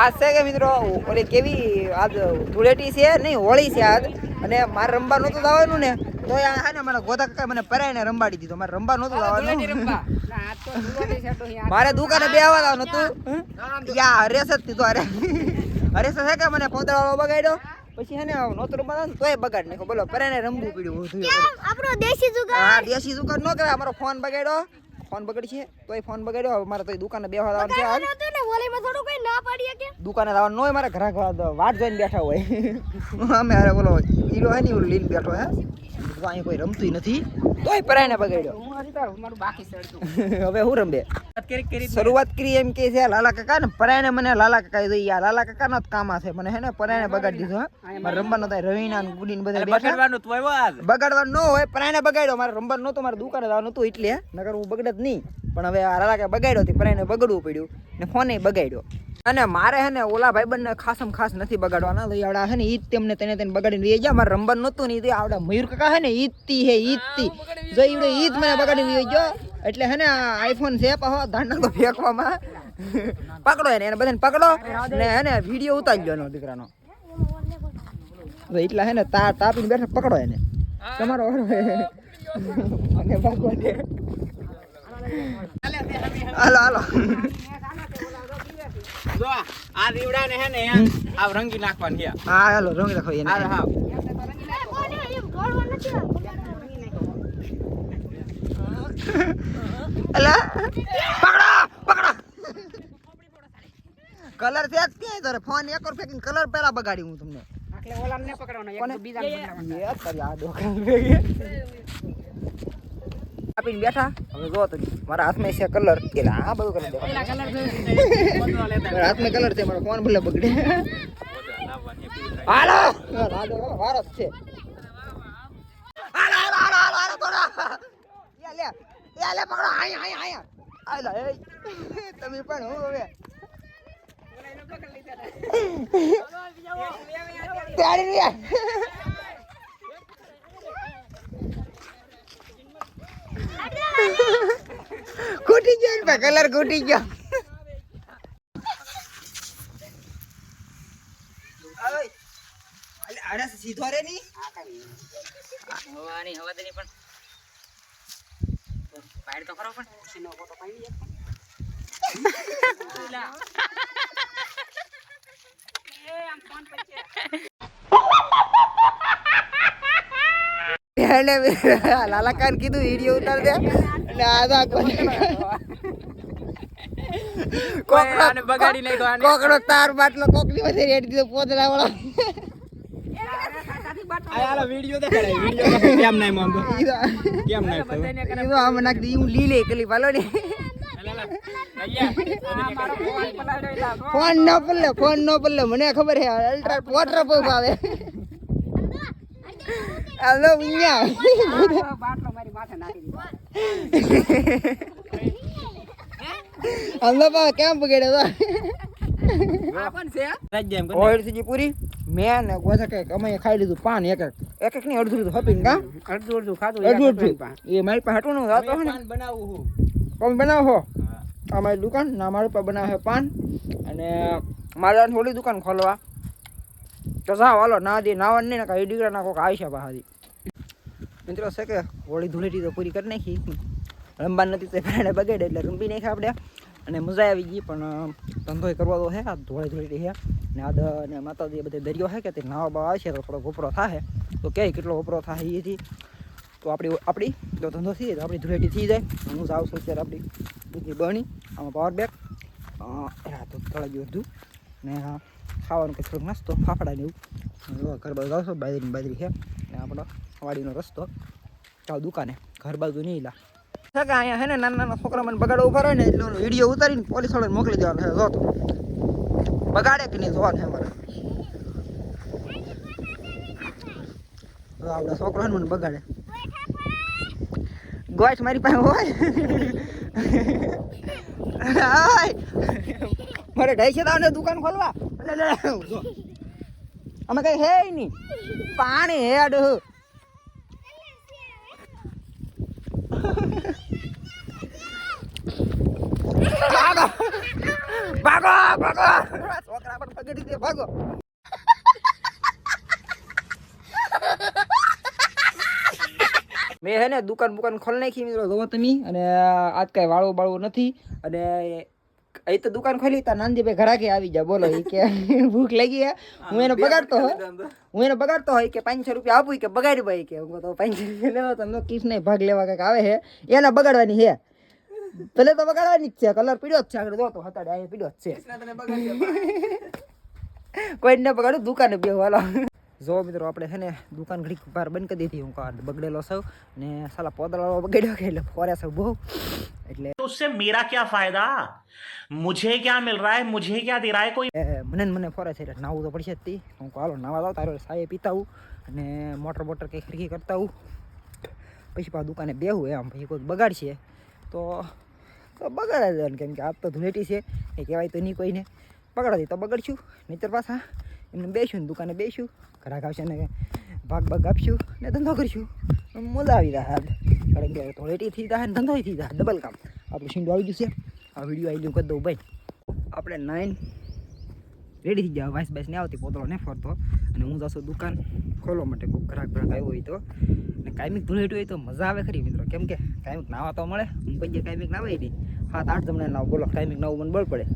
આજ છે કે મિત્રો ઓલી કેવી આજ ધૂળેટી છે નહીં હોળી છે આજ. અને મારે રમવા નહોતું જવાનું ને તો આ હે ને મને ગોતા કાકા મને પરાઈને રંબાડી દીધો. મારે રમવા નહોતું જવાનું. મારે દુકાને બે આવવા નહોતું. હતું યા હરેશ જ દીધો અરે હરેશ છે કે મને પોતળાવાળો બગાડ્યો? પછી હે ને નહોતું રમવા જવાનું તોય બગાડ નાખ્યો. બોલો પરાઈને રમવું પડ્યું. આપણો દેશી જુગાર? હા દેશી દુકાન નો કરે અમારો ફોન બગાડ્યો. ફોન બગડી છે તોય ફોન બગાડ્યો હવે મારે તો દુકાને બેહવા જવાનું છે આજ. ને વોલીમાં થોડું કઈ ના પાડીએ કે? દુકાને જવાનું ન હોય મારા ઘરાક વાટ જોઈને બેઠા હોય. અમે અરે બોલો ઈલો હે ને ઓલો લઈને બેઠો હે. તો કોઈ રમતું નથી. તોય પરાઈને બગાડ્યો. હવે હું રમે. શરૂઆત કરી એમ કે છે લાલા કાકા ને પરાઈને મને લાલા કાકા યાર લાલા કાકા નો જ કામ છે. મને હે ને પરાઈને બગાડી દીધો હે. મારે રમવાનું થાય રવિના ને ગુડી ને બધા બેઠા. બગાડવાનું ન હોય પરાઈને બગાડ્યો. મારે રમવાનું નહોતું મારે દુકાને જવાનું હતું એટલે નકર હું બગડત નહીં. પણ હવે આ લાલા કાકા બગાડ્યો હતી પરાઈને બગડવું પડ્યું. ને ફોને બગાડ્યો. અને મારે હે ને ઓલા ભાઈબંધને ખાસમ ખાસ નથી બગાડવાના. તો આવડા હે ને ઈદ તેમને તેને તેને બગાડીને રહી ગયા મારે રમવાનું નહોતું ને ઈ આવડા મયુર કાકા હે ને ઈતી હે ઈતી જો ઈવડે ઈદ મને બગાડીને રહી ગયો. એટલે હે ને આઈફોન છે પાહો તો ફેંકવામાં. પકડો એને એને બધાને પકડો. ને હે ને વીડિયો ઉતારી એનો દીકરાનો. એટલા હે ને તા તાપીને બેઠા પકડો એને. તમારો અને ભાગવા દે. હાલો હાલો. જો આ દીવડાને હે ને આ રંગી નાખવાની છે હા હાલો રંગ રાખો એને. હા પકડો કલર છે જ ક્યાંય તારે? ફોન એક વાર ફેંકીને કલર પહેલા બગાડી હું તમને. ઓલા આ ડોકરા ભેગી. આપીને બેઠા. હવે જો તો મારા હાથમાં છે કલર એટલે આ બધું કરી દે મારા હાથમાં કલર છે મારો ફોન ભલે બગડે. હાલો! હાલો વારસ છે. હાલો હાલો હાલો હાલો હાલો થોડા. યા લે યા લે પકડો. આયા આયા આયા. આયલા એ. તમે પણ હું હવે. તાળી રહ્યા ખૂટી ગયો ને કલર ખૂટી ગયો. અરે સીધો રે ની હવાની હવા દેની પણ. પાડ તો ખરો પણ. સીનો ફોટો પાડી એક એટલે લાલા કાન કીધું વીડિયો ઉતાર દે. અને આ કોકરો બગાડી નાખ્યો આને. કોકરો તાર બાટલો કોકલી વચ્ચે રેડ દીધો પોતરા વાળા. ફોન ન પડલે ફોન ન પલ્લે મને ખબર છે અલ્ટ્રા વોટર પંપ આવે. હાલો ઉન્યા. હાલો પા કેમ બગડ્યો તો ઓઈલ સીજી પૂરી? મેં ને ગોધા કે અમે ખાઈ લીધું પાન એક એક. એક એક ની અડધું અડધું હપીને કા? અડધું અડધું ખાધું અડધું અડધું. એ મારી પાસે હટું નું જાતો હે ને. બનાવું હું. તમે બનાવો છો આ મારી દુકાન ના મારી પાસે બનાવે પાન. અને મારે થોડી દુકાન ખોલવા. તો સાવ હાલો ના દે નાવા નહીં ને કાંઈ દીકરા ના કોક આવી છે બહારી. મિત્રો છે કે હોળી ધૂળેટી તો પૂરી કરી નાખી. રમવા નથી તે પ્રાણે બગાડે એટલે રમી નાખ્યા આપણે. અને મજા આવી ગઈ, પણ ધંધો કરવા તો છે, આ ધોળી ધૂળેટી છે. ને આ ને માતાજી બધે દરિયો છે કે તે નાવા બાવા આવશે તો થોડો વપરો થાય તો કે કેટલો વપરો થાય એથી તો આપણી આપણી જો ધંધો થઈ જાય તો આપણી ધૂળેટી થઈ જાય. હું જ આવશું અત્યારે આપણી બીજી બની, આમાં પાવર બેક હા તો ગયું હતું. ને આ ખાવાનું કંઈ થોડુંક નાસ્તો, ફાફડા ને એવું. ઘર બાજુ આવશો બાજરી બાજરી છે. ને આપણો વાડીનો રસ્તો. ચાલો દુકાને. ઘર બાજુ નહીં લા. છે અહીંયા હે ને નાના નાના છોકરા મને બગાડો ઊભા રહે ને એટલે વીડિયો ઉતારીને પોલીસ વાળાને મોકલી દેવાનો છે. જો તો. બગાડે કે નહીં જોવાનું છે અમારે આપણા છોકરો મને બગાડે. ગોઠ મારી પાસે હોય. મારે ઢાઈ છે દુકાન ખોલવા. અમે કઈ હે નહીં. પાણી હે ભાગો. ભાગો ભાગો. છોકરા પર ભાગો. મેં હે ને દુકાન બુકાન ખોલી નાખી મિત્રો, જોવો તમે. અને આજ કાંઈ વાળું બાળવું નથી. અને અહીં તો દુકાન ખોલી તા નાનજીભાઈ ઘરાકે આવી જા બોલો એ કે ભૂખ લાગી હે. એને બગાડતો હું એને બગાડતો હોય કે પાંચસો રૂપિયા આપું કે બગાડી ભાઈ કે. હું તો પાંચસો રૂપિયા લેવા તમને નહીં ભાગ લેવા કંઈક આવે છે એને બગાડવાની છે પેલે તો બગાડવાની જ છે. કલર પીડ્યો જ છે. આગળ જોતો હતાડે અહીંયા પીડ્યો જ છે. કોઈને બગાડું દુકાને બે વાલો જો મિત્રો આપણે છે ને દુકાન ઘડીક બહાર બંધ કરી દીધી હું કાર બગડેલો સૌ ને સાલા પોદળો બગડ્યો કે એટલે ફોરે સૌ બહુ. એટલે ઉસસે મેરા ક્યા ફાયદા? મુજે ક્યા મિલ રહા હે? મુજે ક્યા દે રહા હે કોઈ? મને મને ફોરે છે એટલે નાવું તો પડશે જ તી. હું કાલો નાવા લાવ તારો સાયે પીતા હું અને મોટર બોટર કંઈ ખરીકી કરતા હું પછી પા દુકાને બેહું એમ પછી કોઈ બગાડશે. તો તો બગાડે કેમ કે આ તો ધૂળેટી છે એ કહેવાય તો નહીં કોઈને. બગાડતી તો બગડશું મિત્ર પાછા એમને બેસું ને દુકાને બેસું ઘરાક આવશે ને ભાગ ભાગ આપશું ને ધંધો કરશું. મજા આવી રહ્યા કારણ કે ધૂળેટી થઈ જાય ધંધો થઈ જાય ડબલ કામ. આપણું શીંડું આવી ગયું છે. આ વીડિયો આવી ગયું, કરી દઉં ભાઈ. આપણે નાઈન રેડી થઈ ગયા. વાઇસ બાઇસ ને આવતી, પોતળો ને ફરતો. અને હું જશું દુકાન ખોલવા માટે. કોઈ ગ્રાહક ગ્રાહક આવ્યો હોય તો. અને કાયમિક ધૂળેટ હોય તો મજા આવે ખરી મિત્રો. કેમ કે કાયમિક નાવા તો મળે, હું પછી કાયમિક નાવાય નહીં સાત આઠ જમણે નાવ બોલો, કાયમિક નાવું મને બળ પડે.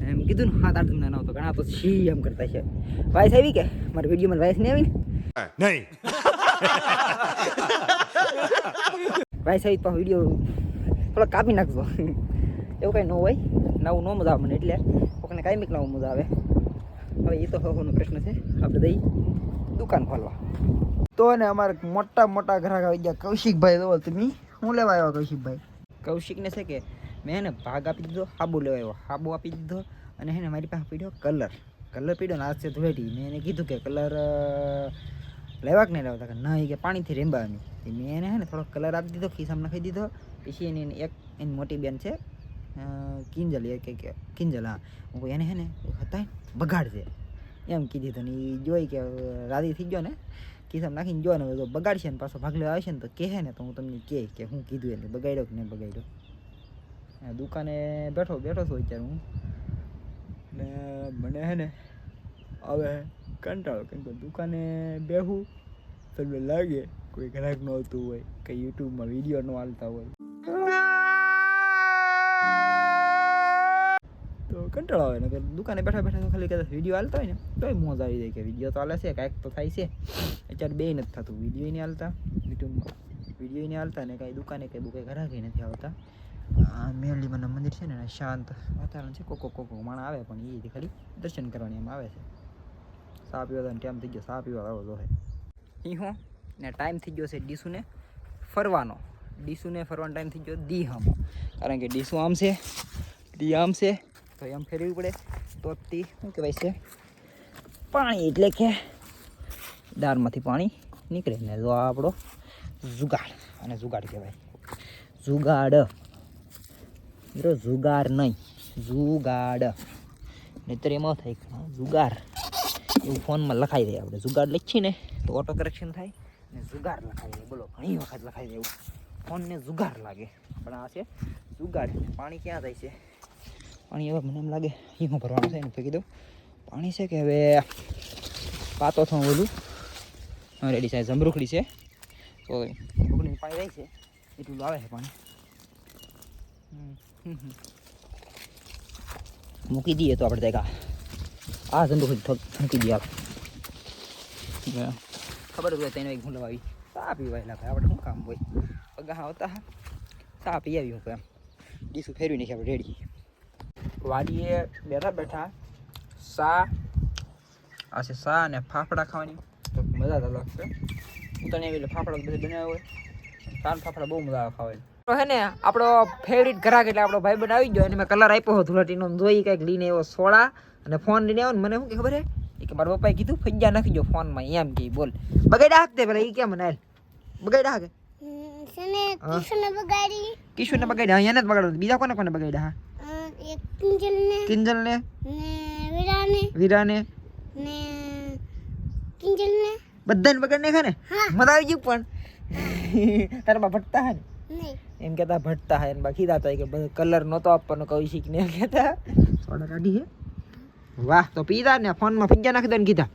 એમ કીધું ને સાત આઠ જમણે ના તો ઘણા તો છી એમ કરતા છે. વાયસ આવી કે? મારા વિડીયોમાં વાયસ નહીં આવી ને? નહીં. વાયસ આવી તો વીડિયો થોડો કાપી નાખજો. એવું કંઈ ન હોય. નવું ન મજા આવે મને એટલે. કોકને કાયમિક નવું મજા આવે. હવે એ તો હવાનો પ્રશ્ન છે. આપણે દઈ દુકાન ખોલવા. તો ને અમારે મોટા મોટા ગ્રાહક આવી ગયા. કૌશિકભાઈ જો તમે હું લેવા આવ્યા કૌશિકભાઈ? કૌશિકને છે કે મેં એને ભાગ આપી દીધો, હાબુ લેવા આવ્યો હાબુ આપી દીધો અને એને મારી પાસે પીડ્યો કલર. કલર પીડ્યો ને આજ છે મેં એને કીધું કે કલર લેવા કે નહીં લેવા? કે ના એ કે પાણીથી રેંબાવાની. મેં એને હે ને થોડો કલર આપી દીધો, ખિસ્સામાં નાખી દીધો. પછી એની એક, એની મોટી બેન છે કિંજલ, એ કે કિંજલ, હા. હું એને હે ને હતા બગાડશે એમ કીધી તો ને એ જોઈ કે રાજી થઈ ગયો ને, ખિસ્સામાં નાખીને જો ને તો બગાડશે ને, પાછો ભાગ લેવા આવશે ને તો કહે ને તો હું તમને કહે કે હું કીધું એને બગાડ્યો કે નહીં બગાડ્યો. દુકાને બેઠો બેઠો છું અત્યારે હું. ને મને હે ને હવે કંટાળો, કેમ કે દુકાને બેહું તમને લાગે કોઈ ગ્રાહક ન આવતું હોય, કે યુટ્યુબમાં વીડિયો ન હાલતા હોય. તો કંટાળો આવે ને દુકાને બેઠા બેઠા ખાલી કદાચ વીડિયો હાલતા હોય ને, તોય મોજ આવી જાય કે વીડિયો તો હાલે છે, કાંઈક તો થાય છે. અત્યારે બે નથી થતું વીડિયો નહીં હાલતા, યુટ્યુબમાં. વીડિયો નહીં હાલતા ને કાંઈ દુકાને કંઈ બહુ કંઈ ઘરાકી નથી આવતા. મેરલીમાના મંદિર છે ને શાંત વાતાવરણ છે, કોકો કોકો માણા આવે પણ એ ખાલી દર્શન કરવાની એમ આવે છે. સા પીવા ટાઈમ થઈ ગયો, સા પીવા આવો જોહે હું, ને ટાઈમ થઈ ગયો છે ડીસુને ફરવાનો. ડીસુને ફરવાનો ટાઈમ થઈ ગયો દી કારણ કે ડીસુ આમ છે, દી આમ છે, તો એમ ફેરવી પડે. તો તી, શું કહેવાય છે, પાણી એટલે કે દારમાંથી પાણી નીકળે. ને જો આપણો જુગાડ અને જુગાડ કહેવાય. જુગાડ. મિત્રો, જુગાર નહીં, જુગાડ. નહીતર એમાં થાય જુગાર. એવું ફોનમાં લખાઈ દે આપણે. જુગાડ લખીએ ને તો ઓટો કરેક્શન થાય ને જુગાર લખાઈ દે. બોલો, ઘણી વખત લખાઈ દે એવું. ફોનને જુગાર લાગે. પણ આ છે જુગાડ પાણી ક્યાં થાય છે? પાણી હવે મને એમ લાગે અહીં ભરવાનું છે ને ફેંકી દઉં. પાણી છે કે હવે પાતો થવું બોલું. રેડી સાહેબ જમરૂખડી છે. તો જમરૂખડીનું પાણી રહી છે. એટલું આવે છે પાણી. હમ. મૂકી દઈએ તો આપણે દેખા આ ધંધો મૂકી દઈએ આપણે. ખબર હોય તેને એક હું લવાવી પીવાય પીવા ભાઈ આપણે શું કામ હોય? પગા આવતા સા પી આવી હું એમ. ડીસું ફેરવી નાખી આપણે રેડી. વાડીએ બેઠા બેઠા સા આ છે સા અને ફાફડા ખાવાની. તો મજા જ અલગ છે હું તને એવી ફાફડા બધું બનાવ્યો હોય. કાન ફાફડા બહુ મજા આવે ખાવાની. તો હે ને આપણો ફેવરિટ ગ્રાહક એટલે આપણો ભાઈ બન આવી ગયો. અને મેં કલર આપ્યો હતો ધૂળાટીનો. જોઈ કંઈક લઈને એવો સોડા અને ફોન લઈને આવ્યો ને મને શું કે ખબર હે? કે મારા પપ્પાએ કીધું ફજ્જા નાખી જો ફોનમાં એમ કે બોલ. બગાડ્યા હાક તે પેલા એ કેમ નાયલ બગાડ્યા હાકે. કિશોરને બગાડ્યા? અહીંયા જ બગાડ્યો બીજા કોને કોને બગાડ્યા? હા. કિંજલ કિંજલને. ને વીરાને. વીરાને? ને કિંજલને. બધાને બગાડ નાખે ને? મજા આવી ગયું પણ. તારા ભટતા હે ને? નહીં. એમ કહેતા ભટતા હે ને બાકી દાતા કે કલર નહોતો આપવાનો કૌશિક શીખને એમ કહેતા. ઓર્ડર કાઢી હે. વાહ તો પીધા ને ફોનમાં ફિજ્જા નાખી દે ને કીધા.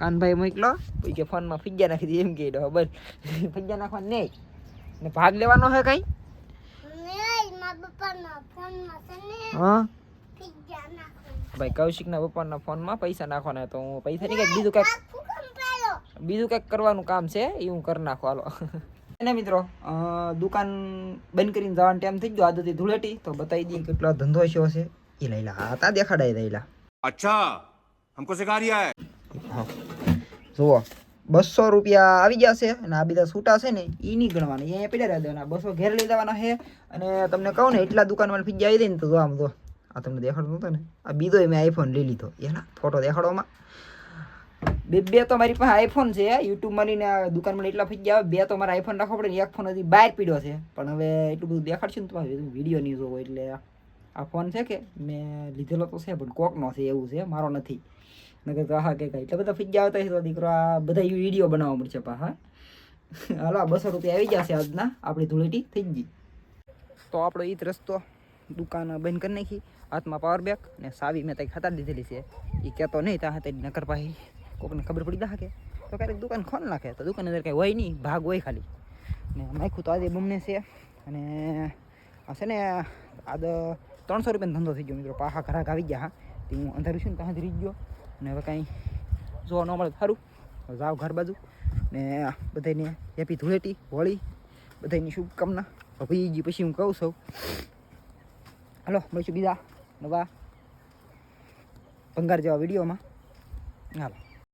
કાનભાઈ મોકલો. પછી કે ફોનમાં ફિજ્જા નાખી દે એમ કે બસ ફિજ્જા નાખવાનું નહીં. ને ભાગ લેવાનો હે કઈ? હા. ભાઈ કૌશિકના પપ્પાના ફોનમાં પૈસા નાખવાના તો હું પૈસા નહીં કંઈક બીજું કંઈક બીજું કંઈક કરવાનું કામ છે એ હું કરી નાખું હાલો. અને મિત્રો દુકાન બંધ કરીને જવાનો ટાઈમ થઈ ગયો. આદતી ધૂળેટી. તો બતાવી દઈએ કેટલો ધંધો છે હશે. એ લઈલા હતા દેખાડાય લઈલા અચ્છા હમકો સિખા રહ્યા હે. જુઓ બસો રૂપિયા આવી ગયા છે અને આ બધા છૂટા છે ને એ નહીં ગણવાના. અહીંયા પીડા રહ્યા દેવાના. બસો ઘેર લઈ જવાના છે. અને તમને કહું ને એટલા દુકાનમાં ફીજા આવી જાય ને તો આમ જો. આ તમને દેખાડતો હતો ને. આ બીજો મેં આઈફોન લઈ લીધો. એના ફોટો દેખાડવામાં બે બે તો મારી પાસે આઈફોન છે યુટ્યુબમાં ની દુકાનમાં એટલા ફી ગયા બે તો મારા આઈફોન રાખવો પડે એક ફોન હજી બહાર પીડ્યો છે. પણ હવે એટલું બધું દેખાડશું ને તમારે વીડિયો નહીં જોવો એટલે આ ફોન છે કે મેં લીધેલો તો છે, પણ કોકનો છે, એવું છે, મારો નથી. નકર તો હા કે એટલા બધા ફીજા આવતા છે તો દીકરો, આ બધા વીડિયો બનાવવા પડશે પા, હા. હાલો બસો રૂપિયા આવી જશે આજના. આપણી ધૂળેટી થઈ ગઈ. તો આપણો એ જ રસ્તો. દુકાન બંધ કરી નાખી. હાથમાં પાવર બેક ને સાવી મેં ત્યાં ખાતા દીધેલી છે. એ કહેતો નહીં ત્યાં તે નકર પાહી કોકને ખબર પડી દા કે? તો ક્યારેક દુકાન ખોલ નાખે. તો દુકાન અંદર કંઈ હોય નહીં, ભાગ હોય ખાલી. ને નાખ્યું તો આજે બમને છે. અને હશે ને આદ ત્રણસો રૂપિયાનો ધંધો થઈ ગયો મિત્રો. પાહા ઘરાક આવી ગયા, હા. તે હું અંધારું છું ને ત્યાં જ રહી ગયો. ને હવે કાંઈ જોવા ન મળે સારું જાવ ઘર બાજુ. ને બધાને હેપી ધૂળેટી, હોળી બધાની શુભકામના. ભાઈ પછી હું કહું છું. હલો, મળીશું બીજા નવા ભંગાર જેવા વિડીયોમાં. હાલો.